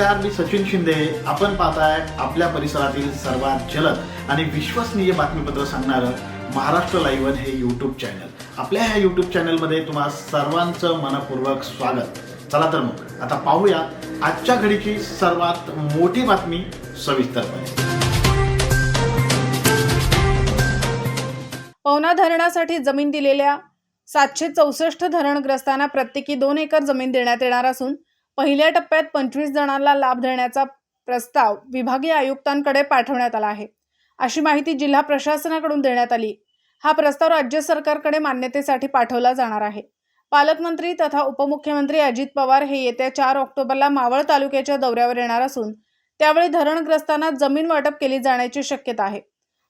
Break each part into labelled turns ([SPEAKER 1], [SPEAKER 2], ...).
[SPEAKER 1] नमस्कार मी सचिन शिंदे. आपण पाहताय आपल्या परिसरातील सर्वात जलद आणि विश्वसनीय बातमीपत्र सांगणारं महाराष्ट्र लाईव्हन हे यूट्यूब चॅनल आपल्या ह्या यूट्यूब चॅनलमध्ये तुम्हा सर्वांचं मनपूर्वक स्वागत. चला तर मग आता पाहूया आजच्या घडीची सर्वात मोठी बातमी सविस्तरपणे.
[SPEAKER 2] पवना धरणासाठी जमीन दिलेल्या सातशे चौसष्ट धरणग्रस्तांना प्रत्येकी दोन एकर जमीन देण्यात येणार असून पहिल्या टप्प्यात पंचवीस जणांना लाभ देण्याचा प्रस्ताव विभागीय आयुक्तांकडे पाठवण्यात आला आहे. अशी माहिती जिल्हा प्रशासनाकडून देण्यात आली. हा प्रस्ताव राज्य सरकारकडे मान्यतेसाठी पाठवला जाणार आहे. पालकमंत्री तथा उपमुख्यमंत्री अजित पवार हे येत्या चार ऑक्टोबरला मावळ तालुक्याच्या दौऱ्यावर येणार असून त्यावेळी धरणग्रस्तांना जमीन वाटप केली जाण्याची शक्यता आहे.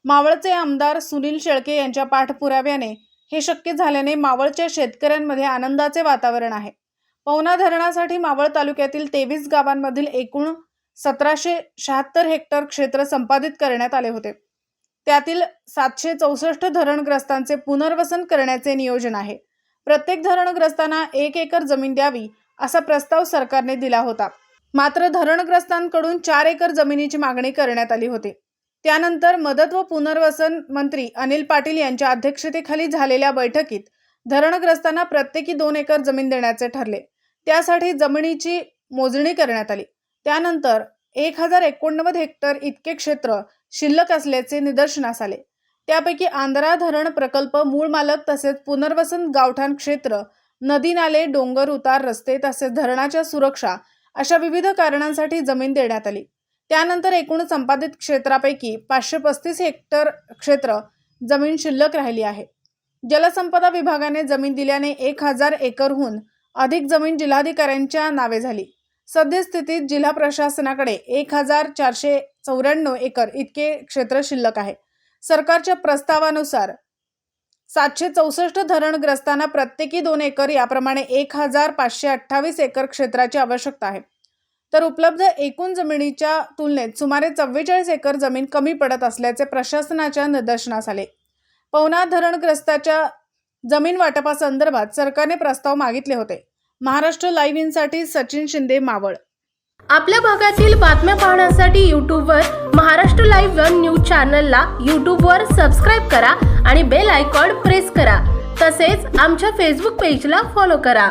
[SPEAKER 2] मावळचे आमदार सुनील शेळके यांच्या पाठपुराव्याने हे शक्य झाल्याने मावळच्या शेतकऱ्यांमध्ये आनंदाचे वातावरण आहे. पवना धरणासाठी मावळ तालुक्यातील तेवीस गावांमधील एकूण सतराशे शहात्तर हेक्टर क्षेत्र संपादित करण्यात आले होते. त्यातील सातशे चौसष्ट धरणग्रस्तांचे पुनर्वसन करण्याचे नियोजन आहे. प्रत्येक धरणग्रस्तांना एक एकर जमीन द्यावी असा प्रस्ताव सरकारने दिला होता. मात्र धरणग्रस्तांकडून चार एकर जमिनीची मागणी करण्यात आली होती. त्यानंतर मदत व पुनर्वसन मंत्री अनिल पाटील यांच्या अध्यक्षतेखाली झालेल्या बैठकीत धरणग्रस्तांना प्रत्येकी दोन एकर जमीन देण्याचे ठरले. त्यासाठी जमिनीची मोजणी करण्यात आली. त्यानंतर एक हजार एकोणनव्वद हेक्टर इतके क्षेत्र शिल्लक असल्याचे निदर्शनास आले. त्यापैकी आंध्रा धरण प्रकल्प मूळ मालक तसेच पुनर्वसन गावठाण क्षेत्र नदी नाले डोंगर उतार रस्ते तसेच धरणाच्या सुरक्षा अशा विविध कारणांसाठी जमीन देण्यात आली. त्यानंतर एकूण संपादित क्षेत्रापैकी पाचशे पस्तीस हेक्टर क्षेत्र जमीन शिल्लक राहिली आहे. जलसंपदा विभागाने जमीन दिल्याने एक हजार एकरहून अधिक जमीन जिल्हाधिकाऱ्यांच्या नावे झाली. सद्यस्थितीत जिल्हा प्रशासनाकडे एक हजार चारशे चौऱ्याण्णव एकर इतके क्षेत्र शिल्लक आहे. सरकारच्या प्रस्तावानुसार सातशे चौसष्ट धरणग्रस्तांना प्रत्येकी दोन एकर याप्रमाणे एक हजार पाचशे अठ्ठावीस एकर क्षेत्राची आवश्यकता आहे. तर उपलब्ध एकूण जमिनीच्या तुलनेत सुमारे चव्वेचाळीस एकर जमीन कमी पडत असल्याचे प्रशासनाच्या निदर्शनास आले. पवना धरणग्रस्ताच्या जमीन वाटपासंदर्भात सरकारने प्रस्ताव मागितले होते. महाराष्ट्र लाईव्ह इनसाठी सचिन शिंदे मावळ.
[SPEAKER 3] आपल्या भागातील बातम्या पाहण्यासाठी यूट्यूबवर महाराष्ट्र लाईव्ह वन न्यूज चॅनलला यूट्यूबवर सबस्क्राईब करा आणि बेल आयकॉन प्रेस करा. तसेच आमच्या फेसबुक पेजला फॉलो करा.